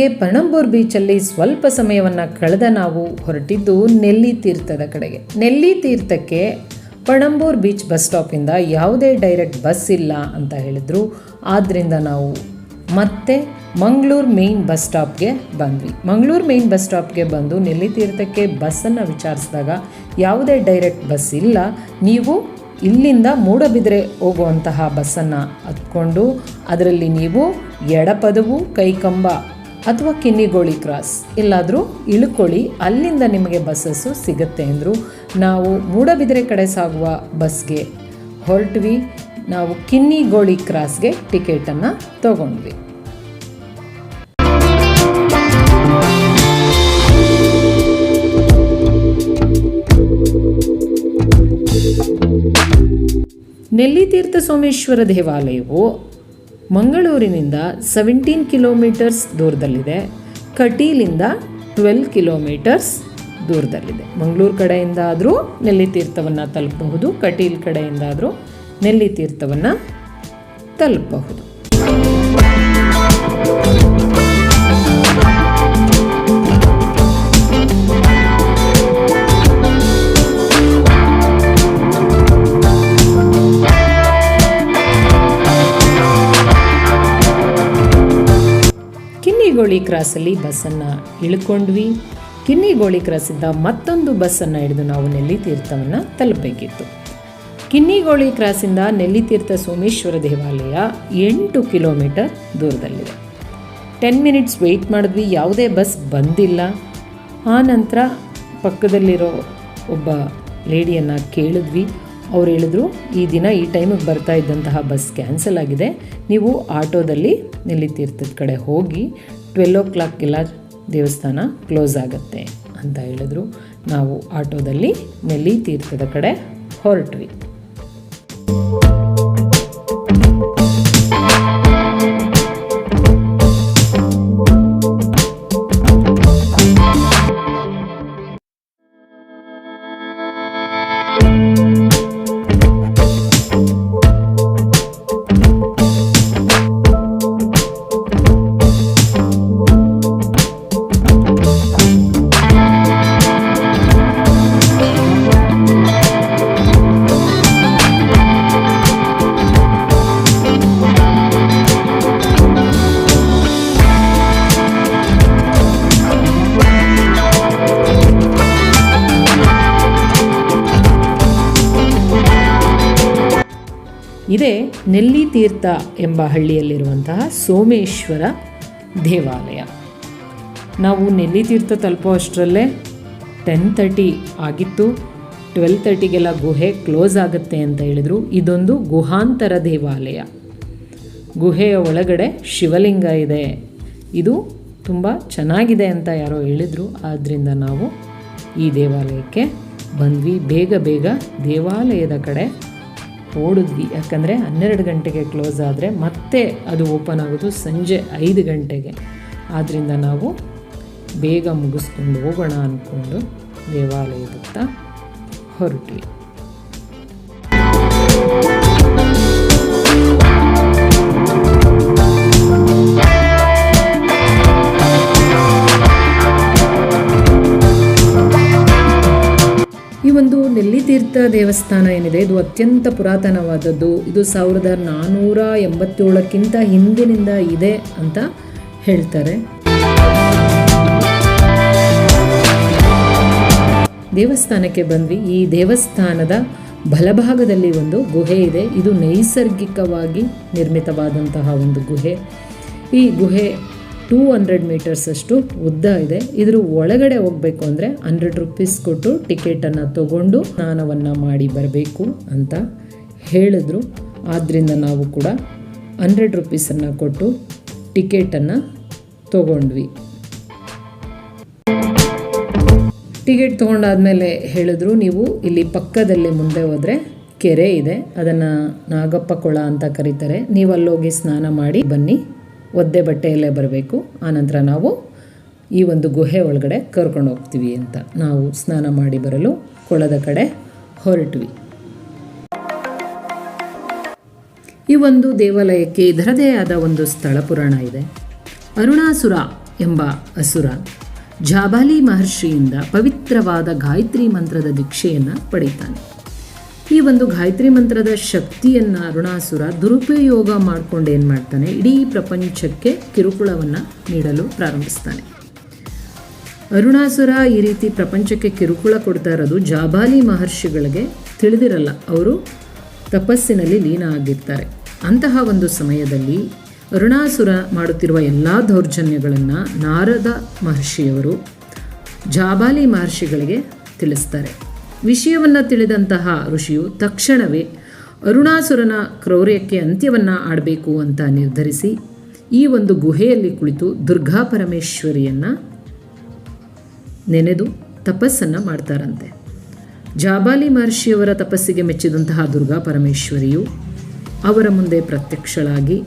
ಬೆಳಗ್ಗೆ ಪಣಂಬೂರ್ ಬೀಚಲ್ಲಿ ಸ್ವಲ್ಪ ಸಮಯವನ್ನು ಕಳೆದ ನಾವು ಹೊರಟಿದ್ದು ನೆಲ್ಲಿ ತೀರ್ಥದ ಕಡೆಗೆ. ನೆಲ್ಲಿ ತೀರ್ಥಕ್ಕೆ ಪಣಂಬೂರ್ ಬೀಚ್ ಬಸ್ ಸ್ಟಾಪಿಂದ ಯಾವುದೇ ಡೈರೆಕ್ಟ್ ಬಸ್ ಇಲ್ಲ ಅಂತ ಹೇಳಿದರು. ಆದ್ದರಿಂದ ನಾವು ಮತ್ತೆ ಮಂಗಳೂರು ಮೇಯ್ನ್ ಬಸ್ ಸ್ಟಾಪ್ಗೆ ಬಂದ್ವಿ. ಮಂಗಳೂರು ಮೇಯ್ನ್ ಬಸ್ ಸ್ಟಾಪ್ಗೆ ಬಂದು ನೆಲ್ಲಿ ತೀರ್ಥಕ್ಕೆ ಬಸ್ಸನ್ನು ವಿಚಾರಿಸಿದಾಗ ಯಾವುದೇ ಡೈರೆಕ್ಟ್ ಬಸ್ ಇಲ್ಲ. ನೀವು ಇಲ್ಲಿಂದ ಮೂಡಬಿದ್ರೆ ಹೋಗುವಂತಹ ಬಸ್ಸನ್ನು ಹತ್ಕೊಂಡು, ಅದರಲ್ಲಿ ನೀವು ಎಡಪದವು, ಕೈಕಂಬ ಅಥವಾ ಕಿನ್ನಿಗೋಳಿ ಕ್ರಾಸ್. ಎಲ್ಲಾದರೂ ಇಳ್ಕೊಳ್ಳಿ ಅಲ್ಲಿಂದ ನಿಮಗೆ ಬಸ್ಸಸ್ಸು ಸಿಗುತ್ತೆ ಅಂದರು ನಾವು ಮೂಡಬಿದಿರೆ ಕಡೆ ಸಾಗುವ ಬಸ್ಗೆ ಹೊರಟ್ವಿ. ನಾವು ಕಿನ್ನಿಗೋಳಿ ಕ್ರಾಸ್ಗೆ ಟಿಕೆಟನ್ನು ತಗೊಂಡ್ವಿ. ನೆಲ್ಲಿತೀರ್ಥ ಸೋಮೇಶ್ವರ ದೇವಾಲಯವು ಮಂಗಳೂರಿನಿಂದ ಸೆವೆಂಟೀನ್ ಕಿಲೋಮೀಟರ್ಸ್ ದೂರದಲ್ಲಿದೆ. ಕಟೀಲಿಂದ ಟ್ವೆಲ್ ಕಿಲೋಮೀಟರ್ಸ್ ದೂರದಲ್ಲಿದೆ. ಮಂಗಳೂರು ಕಡೆಯಿಂದ ಆದರೂ ನೆಲ್ಲಿತೀರ್ಥವನ್ನು ತಲುಪಬಹುದು. ಕಟೀಲ್ ಕಡೆಯಿಂದ ನೆಲ್ಲಿ ತೀರ್ಥವನ್ನು ತಲುಪಬಹುದು. ಕಿನ್ನಿಗೋಳಿ ಕ್ರಾಸಲ್ಲಿ ಬಸ್ಸನ್ನು ಇಳ್ಕೊಂಡ್ವಿ. ಕಿನ್ನಿಗೋಳಿ ಕ್ರಾಸಿಂದ ಮತ್ತೊಂದು ಬಸ್ಸನ್ನು ಹಿಡಿದು ನಾವು ನೆಲ್ಲಿತೀರ್ಥವನ್ನು ತಲುಪಬೇಕಿತ್ತು. ಕಿನ್ನಿಗೋಳಿ ಕ್ರಾಸಿಂದ ನೆಲ್ಲಿತೀರ್ಥ ಸೋಮೇಶ್ವರ ದೇವಾಲಯ ಎಂಟು ಕಿಲೋಮೀಟರ್ ದೂರದಲ್ಲಿದೆ. ಟೆನ್ ಮಿನಿಟ್ಸ್ ವೆಯ್ಟ್ ಮಾಡಿದ್ವಿ, ಯಾವುದೇ ಬಸ್ ಬಂದಿಲ್ಲ. ಆ ನಂತರ ಪಕ್ಕದಲ್ಲಿರೋ ಒಬ್ಬ ಲೇಡಿಯನ್ನು ಕೇಳಿದ್ವಿ. ಅವ್ರು ಹೇಳಿದ್ರು, ಈ ದಿನ ಈ ಟೈಮಿಗೆ ಬರ್ತಾ ಇದ್ದಂತಹ ಬಸ್ ಕ್ಯಾನ್ಸಲ್ ಆಗಿದೆ. ನೀವು ಆಟೋದಲ್ಲಿ ನೆಲ್ಲಿತೀರ್ಥದ ಕಡೆ ಹೋಗಿ ಟ್ವೆಲ್ ಓ ಕ್ಲಾಕ್ಗೆಲ್ಲ ದೇವಸ್ಥಾನ ಕ್ಲೋಸ್ ಆಗುತ್ತೆ ಅಂತ ಹೇಳಿದ್ರು. ನಾವು ಆಟೋದಲ್ಲಿ ನೆಲ್ಲಿ ತೀರ್ಥದ ಕಡೆ ಹೊರಟ್ವಿ. ಇದೇ ನೆಲ್ಲಿ ತೀರ್ಥ ಎಂಬ ಹಳ್ಳಿಯಲ್ಲಿರುವಂತಹ ಸೋಮೇಶ್ವರ ದೇವಾಲಯ. ನಾವು ನೆಲ್ಲಿ ತೀರ್ಥ ತಲುಪೋ ಅಷ್ಟರಲ್ಲೇ ಟೆನ್ ತರ್ಟಿ ಆಗಿತ್ತು. ಟ್ವೆಲ್ ತರ್ಟಿಗೆಲ್ಲ ಗುಹೆ ಕ್ಲೋಸ್ ಆಗುತ್ತೆ ಅಂತ ಹೇಳಿದರು. ಇದೊಂದು ಗುಹಾಂತರ ದೇವಾಲಯ. ಗುಹೆಯ ಒಳಗಡೆ ಶಿವಲಿಂಗ ಇದೆ. ಇದು ತುಂಬ ಚೆನ್ನಾಗಿದೆ ಅಂತ ಯಾರೋ ಹೇಳಿದರು. ಆದ್ದರಿಂದ ನಾವು ಈ ದೇವಾಲಯಕ್ಕೆ ಬಂದ್ವಿ. ಬೇಗ ಬೇಗ ದೇವಾಲಯದ ಕಡೆ ಓಡಿದ್ವಿ. ಯಾಕಂದರೆ ಹನ್ನೆರಡು ಗಂಟೆಗೆ ಕ್ಲೋಸ್ ಆದರೆ ಮತ್ತೆ ಅದು ಓಪನ್ ಆಗೋದು ಸಂಜೆ ಐದು ಗಂಟೆಗೆ. ಆದ್ದರಿಂದ ನಾವು ಬೇಗ ಮುಗಿಸ್ಕೊಂಡು ಹೋಗೋಣ ಅಂದ್ಕೊಂಡು ದೇವಾಲಯದತ್ತ ಹೊರಟ್ವಿ. ಒಂದು ದೇವಸ್ಥಾನ ಏನಿದೆ, ಇದು ಅತ್ಯಂತ ಪುರಾತನವಾದದ್ದು. ಇದು ಸಾವಿರದ ನಾನ್ನೂರ ಎಂಬತ್ತೇಳಕ್ಕಿಂತ ಹಿಂದಿನಿಂದ ಇದೆ ಅಂತ ಹೇಳ್ತಾರೆ. ದೇವಸ್ಥಾನಕ್ಕೆ ಬಂದ್ವಿ. ಈ ದೇವಸ್ಥಾನದ ಬಲಭಾಗದಲ್ಲಿ ಒಂದು ಗುಹೆ ಇದೆ. ಇದು ನೈಸರ್ಗಿಕವಾಗಿ ನಿರ್ಮಿತವಾದಂತಹ ಒಂದು ಗುಹೆ. ಈ ಗುಹೆ ಟೂ ಹಂಡ್ರೆಡ್ ಮೀಟರ್ಸ್ ಅಷ್ಟು ಉದ್ದ ಇದೆ. ಇದ್ರ ಒಳಗಡೆ ಹೋಗಬೇಕು ಅಂದರೆ ಹಂಡ್ರೆಡ್ ರುಪೀಸ್ ಕೊಟ್ಟು ಟಿಕೆಟನ್ನು ತಗೊಂಡು ಸ್ನಾನವನ್ನು ಮಾಡಿ ಬರಬೇಕು ಅಂತ ಹೇಳಿದ್ರು. ಆದ್ದರಿಂದ ನಾವು ಕೂಡ ಹಂಡ್ರೆಡ್ ರುಪೀಸನ್ನು ಕೊಟ್ಟು ಟಿಕೆಟನ್ನು ತಗೊಂಡ್ವಿ. ಟಿಕೆಟ್ ತೊಗೊಂಡಾದಮೇಲೆ ಹೇಳಿದ್ರು, ನೀವು ಇಲ್ಲಿ ಪಕ್ಕದಲ್ಲಿ ಮುಂದೆ ಹೋದರೆ ಕೆರೆ ಇದೆ. ಅದನ್ನು ನಾಗಪ್ಪ ಕೊಳ ಅಂತ ಕರೀತಾರೆ. ನೀವು ಅಲ್ಲೋಗಿ ಸ್ನಾನ ಮಾಡಿ ಬನ್ನಿ. ಒದ್ದೆ ಬಟ್ಟೆಯಲ್ಲೇ ಬರಬೇಕು. ಆನಂತರ ನಾವು ಈ ಒಂದು ಗುಹೆ ಒಳಗಡೆ ಕರ್ಕೊಂಡು ಹೋಗ್ತೀವಿ ಅಂತ ನಾವು ಸ್ನಾನ ಮಾಡಿ ಬರಲು ಕೊಳದ ಕಡೆ ಹೊರಟ್ವಿ. ಈ ಒಂದು ದೇವಾಲಯಕ್ಕೆ ಇದರದೇ ಆದ ಒಂದು ಸ್ಥಳ ಪುರಾಣ ಇದೆ. ಅರುಣಾಸುರ ಎಂಬ ಅಸುರ ಜಾಬಾಲಿ ಮಹರ್ಷಿಯಿಂದ ಪವಿತ್ರವಾದ ಗಾಯತ್ರಿ ಮಂತ್ರದ ದೀಕ್ಷೆಯನ್ನು ಪಡೀತಾನೆ ಈ ಒಂದು ಗಾಯತ್ರಿ ಮಂತ್ರದ ಶಕ್ತಿಯನ್ನು ಅರುಣಾಸುರ ದುರುಪಯೋಗ ಮಾಡಿಕೊಂಡು ಏನು ಮಾಡ್ತಾನೆ? ಇಡೀ ಪ್ರಪಂಚಕ್ಕೆ ಕಿರುಕುಳವನ್ನು ನೀಡಲು ಪ್ರಾರಂಭಿಸ್ತಾನೆ. ಅರುಣಾಸುರ ಈ ರೀತಿ ಪ್ರಪಂಚಕ್ಕೆ ಕಿರುಕುಳ ಕೊಡ್ತಾ ಇರೋದು ಜಾಬಾಲಿ ಮಹರ್ಷಿಗಳಿಗೆ ತಿಳಿದಿರಲ್ಲ. ಅವರು ತಪಸ್ಸಿನಲ್ಲಿ ಲೀನ ಆಗಿರ್ತಾರೆ. ಅಂತಹ ಒಂದು ಸಮಯದಲ್ಲಿ ಅರುಣಾಸುರ ಮಾಡುತ್ತಿರುವ ಎಲ್ಲ ದೌರ್ಜನ್ಯಗಳನ್ನು ನಾರದ ಮಹರ್ಷಿಯವರು ಜಾಬಾಲಿ ಮಹರ್ಷಿಗಳಿಗೆ ತಿಳಿಸ್ತಾರೆ. ವಿಷಯವನ್ನು ತಿಳಿದಂತಹ ಋಷಿಯು ತಕ್ಷಣವೇ ಅರುಣಾಸುರನ ಕ್ರೌರ್ಯಕ್ಕೆ ಅಂತ್ಯವನ್ನು ಆಡಬೇಕು ಅಂತ ನಿರ್ಧರಿಸಿ ಈ ಒಂದು ಗುಹೆಯಲ್ಲಿ ಕುಳಿತು ದುರ್ಗಾ ಪರಮೇಶ್ವರಿಯನ್ನು ನೆನೆದು ತಪಸ್ಸನ್ನು ಮಾಡ್ತಾರಂತೆ. ಜಾಬಾಲಿ ಮಹರ್ಷಿಯವರ ತಪಸ್ಸಿಗೆ ಮೆಚ್ಚಿದಂತಹ ದುರ್ಗಾ ಪರಮೇಶ್ವರಿಯು ಅವರ ಮುಂದೆ ಪ್ರತ್ಯಕ್ಷಳಾಗಿ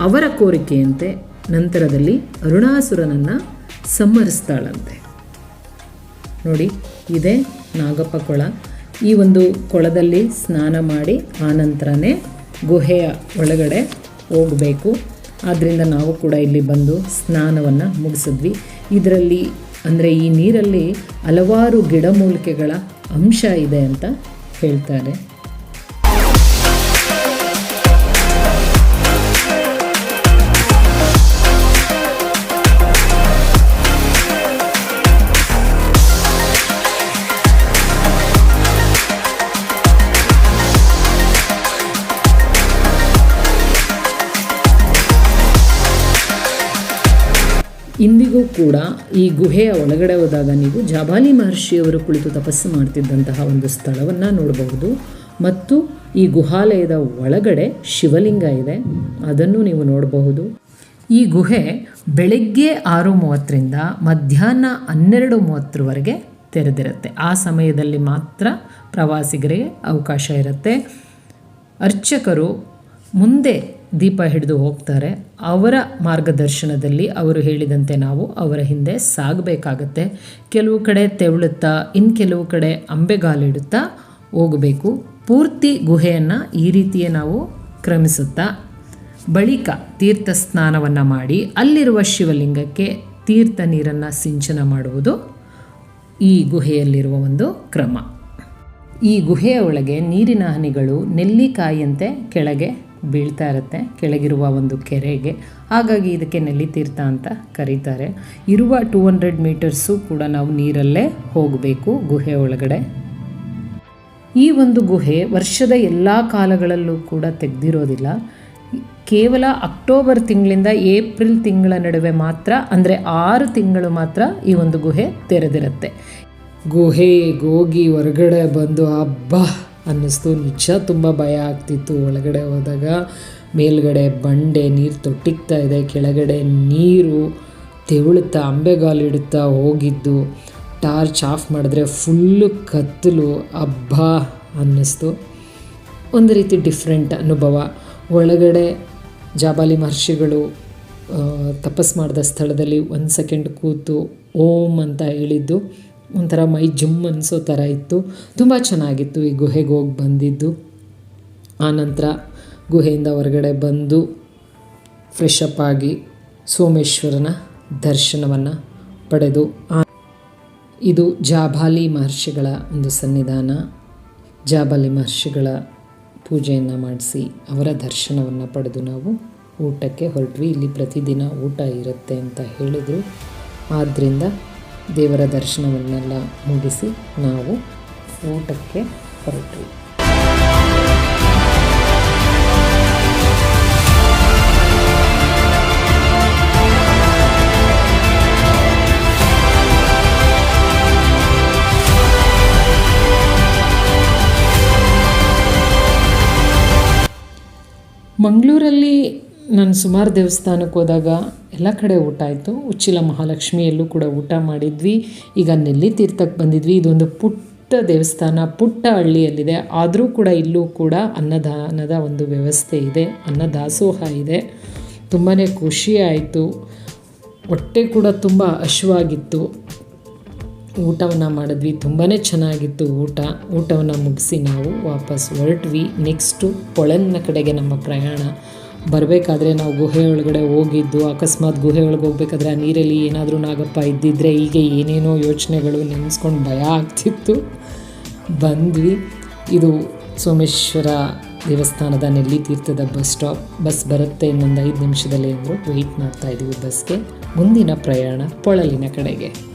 ಅವರ ಕೋರಿಕೆಯಂತೆ ನಂತರದಲ್ಲಿ ಅರುಣಾಸುರನನ್ನು ಸಂಹರಿಸ್ತಾಳಂತೆ. ನೋಡಿ, ಇದೇ ನಾಗಪ್ಪ ಕೊಳ. ಈ ಒಂದು ಕೊಳದಲ್ಲಿ ಸ್ನಾನ ಮಾಡಿ ಆನಂತರನೇ ಗುಹೆಯ ಒಳಗಡೆ ಹೋಗಬೇಕು. ಆದ್ದರಿಂದ ನಾವು ಕೂಡ ಇಲ್ಲಿ ಬಂದು ಸ್ನಾನವನ್ನು ಮುಗಿಸಿದ್ವಿ. ಇದರಲ್ಲಿ ಅಂದರೆ ಈ ನೀರಲ್ಲಿ ಹಲವಾರು ಗಿಡಮೂಲಿಕೆಗಳ ಅಂಶ ಇದೆ ಅಂತ ಹೇಳ್ತಾರೆ. ಇಂದಿಗೂ ಕೂಡ ಈ ಗುಹೆಯ ಒಳಗಡೆ ಹೋದಾಗ ನೀವು ಜಾಬಾಲಿ ಮಹರ್ಷಿಯವರು ಕುಳಿತು ತಪಸ್ಸು ಮಾಡ್ತಿದ್ದಂತಹ ಒಂದು ಸ್ಥಳವನ್ನು ನೋಡಬಹುದು. ಮತ್ತು ಈ ಗುಹಾಲಯದ ಒಳಗಡೆ ಶಿವಲಿಂಗ ಇದೆ. ಅದನ್ನು ನೀವು ನೋಡಬಹುದು. ಈ ಗುಹೆ ಬೆಳಗ್ಗೆ ಆರು ಮೂವತ್ತರಿಂದ ಮಧ್ಯಾಹ್ನ ಹನ್ನೆರಡು ಮೂವತ್ತರವರೆಗೆ ತೆರೆದಿರುತ್ತೆ. ಆ ಸಮಯದಲ್ಲಿ ಮಾತ್ರ ಪ್ರವಾಸಿಗರಿಗೆ ಅವಕಾಶ ಇರುತ್ತೆ. ಅರ್ಚಕರು ಮುಂದೆ ದೀಪ ಹಿಡಿದು ಹೋಗ್ತಾರೆ. ಅವರ ಮಾರ್ಗದರ್ಶನದಲ್ಲಿ ಅವರು ಹೇಳಿದಂತೆ ನಾವು ಅವರ ಹಿಂದೆ ಸಾಗಬೇಕಾಗತ್ತೆ. ಕೆಲವು ಕಡೆ ತೆವಳುತ್ತಾ ಇನ್ನು ಕೆಲವು ಕಡೆ ಅಂಬೆಗಾಲಿಡುತ್ತಾ ಹೋಗಬೇಕು. ಪೂರ್ತಿ ಗುಹೆಯನ್ನು ಈ ರೀತಿಯೇ ನಾವು ಕ್ರಮಿಸುತ್ತಾ, ಬಳಿಕ ತೀರ್ಥ ಸ್ನಾನವನ್ನು ಮಾಡಿ, ಅಲ್ಲಿರುವ ಶಿವಲಿಂಗಕ್ಕೆ ತೀರ್ಥ ನೀರನ್ನು ಸಿಂಚನ ಮಾಡುವುದು ಈ ಗುಹೆಯಲ್ಲಿರುವ ಒಂದು ಕ್ರಮ. ಈ ಗುಹೆಯ ಒಳಗೆ ನೀರಿನ ಹನಿಗಳು ನೆಲ್ಲಿಕಾಯಿಯಂತೆ ಕೆಳಗೆ ಬೀಳ್ತಾ ಇರುತ್ತೆ, ಕೆಳಗಿರುವ ಒಂದು ಕೆರೆಗೆ. ಹಾಗಾಗಿ ಇದಕ್ಕೆ ನೆಲ್ಲಿ ತೀರ್ಥ ಅಂತ ಕರೀತಾರೆ. ಇರುವ ಟೂ ಹಂಡ್ರೆಡ್ ಮೀಟರ್ಸು ಕೂಡ ನಾವು ನೀರಲ್ಲೇ ಹೋಗಬೇಕು ಗುಹೆ ಒಳಗಡೆ. ಈ ಒಂದು ಗುಹೆ ವರ್ಷದ ಎಲ್ಲ ಕಾಲಗಳಲ್ಲೂ ಕೂಡ ತೆಗೆದಿರೋದಿಲ್ಲ. ಕೇವಲ ಅಕ್ಟೋಬರ್ ತಿಂಗಳಿಂದ ಏಪ್ರಿಲ್ ತಿಂಗಳ ನಡುವೆ ಮಾತ್ರ, ಅಂದರೆ ಆರು ತಿಂಗಳು ಮಾತ್ರ ಈ ಒಂದು ಗುಹೆ ತೆರೆದಿರುತ್ತೆ. ಗುಹೆಗೆ ಹೋಗಿ ಹೊರಗಡೆ ಬಂದು ಹಬ್ಬ ಅನ್ನಿಸ್ತು. ನಿಜ ತುಂಬ ಭಯ ಆಗ್ತಿತ್ತು. ಒಳಗಡೆ ಹೋದಾಗ ಮೇಲ್ಗಡೆ ಬಂಡೆ ನೀರು ತೊಟ್ಟಿಗ್ತಾ ಇದೆ. ಕೆಳಗಡೆ ನೀರು ತೆವಳುತ್ತಾ ಅಂಬೆಗಾಲಿಡುತ್ತಾ ಹೋಗಿದ್ದು. ಟಾರ್ಚ್ ಆಫ್ ಮಾಡಿದ್ರೆ ಫುಲ್ಲು ಕತ್ತಲು. ಹಬ್ಬ ಅನ್ನಿಸ್ತು. ಒಂದು ರೀತಿ ಡಿಫ್ರೆಂಟ್ ಅನುಭವ. ಒಳಗಡೆ ಜಾಬಾಲಿ ಮಹರ್ಷಿಗಳು ತಪಸ್ ಮಾಡಿದ ಸ್ಥಳದಲ್ಲಿ ಒಂದು ಸೆಕೆಂಡ್ ಕೂತು ಓಂ ಅಂತ ಹೇಳಿದ್ದು. ಒಂಥರ ಮೈ ಜುಮ್ ಅನಿಸೋ ಥರ ಇತ್ತು. ತುಂಬ ಚೆನ್ನಾಗಿತ್ತು ಈ ಗುಹೆಗೆ ಹೋಗಿ ಬಂದಿದ್ದು. ಆನಂತರ ಗುಹೆಯಿಂದ ಹೊರಗಡೆ ಬಂದು ಫ್ರೆಶ್ ಅಪ್ ಆಗಿ ಸೋಮೇಶ್ವರನ ದರ್ಶನವನ್ನು ಪಡೆದು ಇದು ಜಾಬಾಲಿ ಮಹರ್ಷಿಗಳ ಒಂದು ಸನ್ನಿಧಾನ. ಜಾಬಾಲಿ ಮಹರ್ಷಿಗಳ ಪೂಜೆಯನ್ನು ಮಾಡಿಸಿ ಅವರ ದರ್ಶನವನ್ನು ಪಡೆದು ನಾವು ಊಟಕ್ಕೆ ಹೊರಟ್ವಿ. ಇಲ್ಲಿ ಪ್ರತಿದಿನ ಊಟ ಇರುತ್ತೆ ಅಂತ ಹೇಳಿದರು. ಆದ್ದರಿಂದ ದೇವರ ದರ್ಶನವನ್ನೆಲ್ಲ ಮುಗಿಸಿ ನಾವು ಊಟಕ್ಕೆ ಹೊರಟ್ವಿ. ಮಂಗಳೂರಲ್ಲಿ ನಾನು ಸುಮಾರು ದೇವಸ್ಥಾನಕ್ಕೆ ಹೋದಾಗ ಎಲ್ಲ ಕಡೆ ಊಟ ಆಯಿತು. ಉಚ್ಚಿಲ ಮಹಾಲಕ್ಷ್ಮಿಯಲ್ಲೂ ಕೂಡ ಊಟ ಮಾಡಿದ್ವಿ. ಈಗ ನೆಲ್ಲಿ ತೀರ್ಥಕ್ಕೆ ಬಂದಿದ್ವಿ. ಇದೊಂದು ಪುಟ್ಟ ದೇವಸ್ಥಾನ, ಪುಟ್ಟ ಹಳ್ಳಿಯಲ್ಲಿದೆ. ಆದರೂ ಕೂಡ ಇಲ್ಲೂ ಕೂಡ ಅನ್ನದಾನದ ಒಂದು ವ್ಯವಸ್ಥೆ ಇದೆ. ಅನ್ನದಾಸೋಹ ಇದೆ. ತುಂಬಾ ಖುಷಿ ಆಯಿತು. ಹೊಟ್ಟೆ ಕೂಡ ತುಂಬ ಹಶುವಾಗಿತ್ತು. ಊಟವನ್ನು ಮಾಡಿದ್ವಿ. ತುಂಬಾ ಚೆನ್ನಾಗಿತ್ತು ಊಟ. ಊಟವನ್ನು ಮುಗಿಸಿ ನಾವು ವಾಪಸ್ ಹೊರಟ್ವಿ. ನೆಕ್ಸ್ಟು ಕೊಳನ್ನ ಕಡೆಗೆ ನಮ್ಮ ಪ್ರಯಾಣ. ಬರಬೇಕಾದ್ರೆ ನಾವು ಗುಹೆ ಒಳಗಡೆ ಹೋಗಿದ್ದು, ಅಕಸ್ಮಾತ್ ಗುಹೆ ಒಳಗೆ ಹೋಗ್ಬೇಕಾದ್ರೆ ಆ ನೀರಲ್ಲಿ ಏನಾದರೂ ನಾಗಪ್ಪ ಇದ್ದಿದ್ದರೆ ಹೀಗೆ ಏನೇನೋ ಯೋಚನೆಗಳು ನೆನೆಸ್ಕೊಂಡು ಭಯ ಆಗ್ತಿತ್ತು. ಬಂದ್ವಿ. ಇದು ಸೋಮೇಶ್ವರ ದೇವಸ್ಥಾನದ ನೆಲ್ಲಿ ತೀರ್ಥದ ಬಸ್ ಸ್ಟಾಪ್. ಬಸ್ ಬರುತ್ತೆ ಇನ್ನೊಂದು ಐದು ನಿಮಿಷದಲ್ಲಿ ಅಂದರು ವೆಯ್ಟ್ ಮಾಡ್ತಾ ಇದ್ದೀವಿ ಬಸ್ಗೆ. ಮುಂದಿನ ಪ್ರಯಾಣ ಪೊಳಲಿನ ಕಡೆಗೆ.